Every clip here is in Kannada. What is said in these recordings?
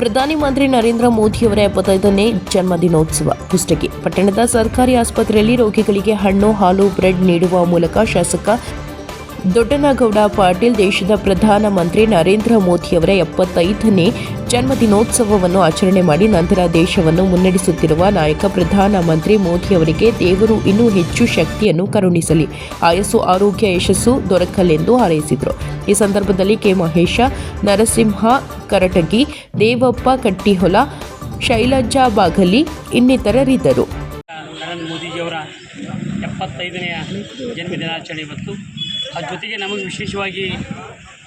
ಪ್ರಧಾನಿ ಮಂತ್ರಿ ನರೇಂದ್ರ ಮೋದಿಯವರ ಎಪ್ಪತ್ತೈದನೇ ಜನ್ಮದಿನೋತ್ಸವ. ಕುಷ್ಟಗಿ, ಪಟ್ಟಣದ ಸರ್ಕಾರಿ ಆಸ್ಪತ್ರೆಯಲ್ಲಿ ರೋಗಿಗಳಿಗೆ ಹಣ್ಣು, ಹಾಲು, ಬ್ರೆಡ್ ನೀಡುವ ಮೂಲಕ ಶಾಸಕ ದೊಡ್ಡನಗೌಡ ಪಾಟೀಲ್ ದೇಶದ ಪ್ರಧಾನಮಂತ್ರಿ ನರೇಂದ್ರ ಮೋದಿಯವರ ಎಪ್ಪತ್ತೈದನೇ ಜನ್ಮದಿನೋತ್ಸವವನ್ನು ಆಚರಣೆ ಮಾಡಿ ನಂತರ ದೇಶವನ್ನು ಮುನ್ನಡೆಸುತ್ತಿರುವ ನಾಯಕ ಪ್ರಧಾನಮಂತ್ರಿ ಮೋದಿಯವರಿಗೆ ದೇವರು ಇನ್ನೂ ಹೆಚ್ಚು ಶಕ್ತಿಯನ್ನು ಕರುಣಿಸಲಿ. ಆಯಸ್ಸು, ಆರೋಗ್ಯ, ಯಶಸ್ಸು ದೊರಕಲೆಂದು ಹಾರೈಸಿದರು. ಈ ಸಂದರ್ಭದಲ್ಲಿ ಕೆ. ಮಹೇಶ, ನರಸಿಂಹ, ಕರಟಗಿ, ದೇವಪ್ಪ ಕಟ್ಟಿಹೊಲ, ಶೈಲಜಾ ಬಾಗಲಿ ಇನ್ನಿತರರಿದ್ದರು. ನರೇಂದ್ರ ಮೋದಿಜಿಯವರ ಎಪ್ಪತ್ತೈದನೆಯ ಜನ್ಮದಿನಾಚರಣೆ ಇವತ್ತು ಅದ್ರ ಜೊತೆಗೆ ನಮಗೆ ವಿಶೇಷವಾಗಿ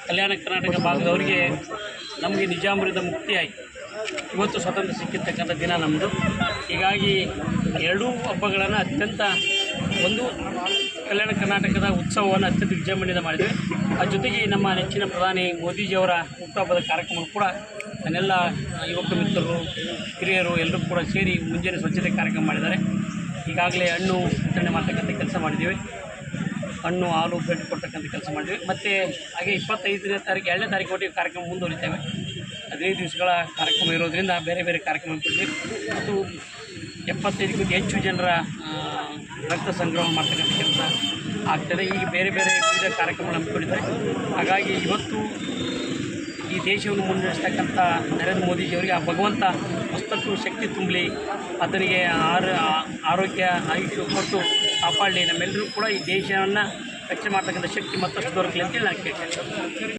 ಕಲ್ಯಾಣ ಕರ್ನಾಟಕ ಭಾಗದವರಿಗೆ ನಮಗೆ ನಿಜಾಮರಿಂದ ಮುಕ್ತಿ ಆಯಿತು. ಇವತ್ತು ಸ್ವತಂತ್ರ ಸಿಕ್ಕಿರ್ತಕ್ಕಂಥ ದಿನ ನಮ್ಮದು ಹೀಗಾಗಿ ಎರಡೂ ಹಬ್ಬಗಳನ್ನು ಅತ್ಯಂತ ಒಂದು ಕಲ್ಯಾಣ ಕರ್ನಾಟಕದ ಉತ್ಸವವನ್ನು ಅತ್ಯಂತ ವಿಜೃಂಭಣೆಯಿಂದ ಮಾಡಿದ್ದೇವೆ ಅದ್ರ ಜೊತೆಗೆ ನಮ್ಮ ನೆಚ್ಚಿನ ಪ್ರಧಾನಿ ಮೋದಿಜಿಯವರ ಹುಟ್ಟುಹಬ್ಬದ ಕಾರ್ಯಕ್ರಮ ಕೂಡ ನನ್ನೆಲ್ಲ ಯುವಕ ಮಿತ್ರರು, ಹಿರಿಯರು ಎಲ್ಲರೂ ಕೂಡ ಸೇರಿ ಮುಂಜಾನೆ ಸ್ವಚ್ಛತೆ ಕಾರ್ಯಕ್ರಮ ಮಾಡಿದ್ದಾರೆ. ಈಗಾಗಲೇ ಹಣ್ಣು ವಿತರಣೆ ಮಾಡ್ತಕ್ಕಂಥ ಕೆಲಸ ಮಾಡಿದ್ದೀವಿ. ಹಣ್ಣು, ಹಾಲು ಬ್ರೆಡ್ ಕೊಡ್ತಕ್ಕಂಥ ಕೆಲಸ ಮಾಡಿದ್ವಿ. ಮತ್ತು ಹಾಗೆ ಇಪ್ಪತ್ತೈದನೇ ತಾರೀಕು, ಎರಡನೇ ತಾರೀಕು ಒಟ್ಟಿಗೆ ಕಾರ್ಯಕ್ರಮ ಮುಂದುವರಿತೇವೆ. ಹದಿನೈದು ದಿವಸಗಳ ಕಾರ್ಯಕ್ರಮ ಇರೋದರಿಂದ ಬೇರೆ ಬೇರೆ ಕಾರ್ಯಕ್ರಮ ಕೊಡ್ತೀವಿ. ಮತ್ತು ಎಪ್ಪತ್ತೈದಕ್ಕೂ ಹೆಚ್ಚು ಜನರ ರಕ್ತ ಸಂಗ್ರಹ ಮಾಡ್ತಕ್ಕಂಥ ಕೆಲಸ ಆಗ್ತದೆ. ಈಗ ಬೇರೆ ಬೇರೆ ವಿವಿಧ ಕಾರ್ಯಕ್ರಮಗಳು ಹಮ್ಮಿಕೊಂಡಿದ್ದಾರೆ ಹಾಗಾಗಿ ಇವತ್ತು ಈ ದೇಶವನ್ನು ಮುನ್ನಡೆಸ್ತಕ್ಕಂಥ ನರೇಂದ್ರ ಮೋದಿಜಿಯವರಿಗೆ ಆ ಭಗವಂತ ಮಸ್ತಕ್ಕೂ ಶಕ್ತಿ ತುಂಬಲಿ, ಆತನಿಗೆ ಆರ ಆರೋಗ್ಯ, ಆಯುಷ್ಯ ಕೊಟ್ಟು ಕಾಪಾಡಲಿ. ನಮ್ಮೆಲ್ಲರೂ ಕೂಡ ಈ ದೇಶವನ್ನು ರಕ್ಷಣೆ ಮಾಡ್ತಕ್ಕಂಥ ಶಕ್ತಿ ಮತ್ತಷ್ಟು ದೊರಕಲಿ ಅಂತೇಳಿ ನಾನು ಕೇಳ್ತೇನೆ.